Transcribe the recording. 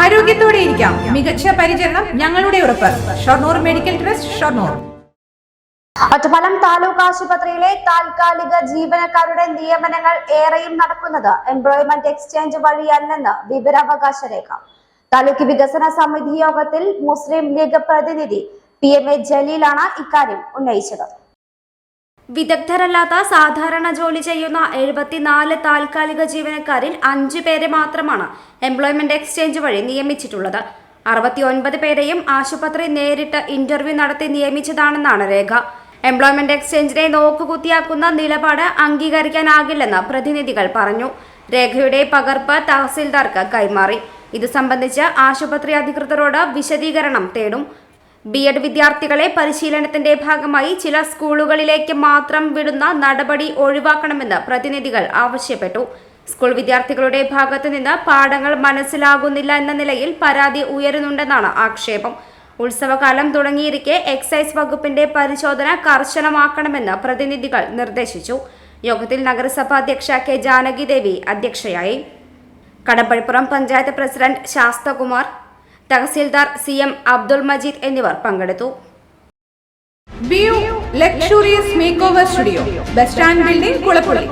ആരോഗ്യത്തോടെ ഇരിക്കാം. മികച്ച പരിചരണം ഞങ്ങളുടെ ഉറപ്പ്. Shoranur medical trust Shoranur. Ottapalam taluk ആശുപത്രിയിലെ താൽക്കാലിക ജീവനക്കാരുടെ നിയമനങ്ങൾ ഏറെയും നടക്കുന്നത് എംപ്ലോയ്മെന്റ് എക്സ്ചേഞ്ച് വഴിയല്ലെന്ന് വിവരാവകാശ രേഖ. താലൂക്ക് വികസന സമിതി യോഗത്തിൽ മുസ്ലിം ലീഗ് പ്രതിനിധി പി എം എ ജലീലാണ് ഇക്കാര്യം ഉന്നയിച്ചത്. വിദഗ്ധരല്ലാത്ത സാധാരണ ജോലി ചെയ്യുന്ന എഴുപത്തിനാല് താൽക്കാലിക ജീവനക്കാരിൽ അഞ്ചു പേരെ മാത്രമാണ് എംപ്ലോയ്മെന്റ് എക്സ്ചേഞ്ച് വഴി നിയമിച്ചിട്ടുള്ളത്. അറുപത്തിയൊൻപത് പേരെയും ആശുപത്രി നേരിട്ട് ഇന്റർവ്യൂ നടത്തി നിയമിച്ചതാണെന്നാണ് രേഖ. എംപ്ലോയ്മെന്റ് എക്സ്ചേഞ്ചിനെ നോക്കുകുത്തിയാക്കുന്ന നിലപാട് അംഗീകരിക്കാനാകില്ലെന്ന് പ്രതിനിധികൾ പറഞ്ഞു. രേഖയുടെ പകർപ്പ് തഹസിൽദാർക്ക് കൈമാറി. ഇത് സംബന്ധിച്ച് ആശുപത്രി അധികൃതരോട് വിശദീകരണം തേടും. ബി എഡ് വിദ്യാർത്ഥികളെ പരിശീലനത്തിന്റെ ഭാഗമായി ചില സ്കൂളുകളിലേക്ക് മാത്രം വിടുന്ന നടപടി ഒഴിവാക്കണമെന്ന് പ്രതിനിധികൾ ആവശ്യപ്പെട്ടു. സ്കൂൾ വിദ്യാർത്ഥികളുടെ ഭാഗത്തു നിന്ന് പാഠങ്ങൾ മനസ്സിലാകുന്നില്ല എന്ന നിലയിൽ പരാതി ഉയരുന്നുണ്ടെന്നാണ് ആക്ഷേപം. ഉത്സവകാലം തുടങ്ങിയിരിക്കെ എക്സൈസ് വകുപ്പിന്റെ പരിശോധന കർശനമാക്കണമെന്ന് പ്രതിനിധികൾ നിർദ്ദേശിച്ചു. യോഗത്തിൽ നഗരസഭാ അധ്യക്ഷ കെ ജാനകി ദേവി അധ്യക്ഷയായി. Kadambazhipuram panchayat president Sasthakumar tahsildar C M Abdul Majeed എന്നിവർ പങ്കെടുത്തു. Luxurious make over studio. Bus stand building Kulappully.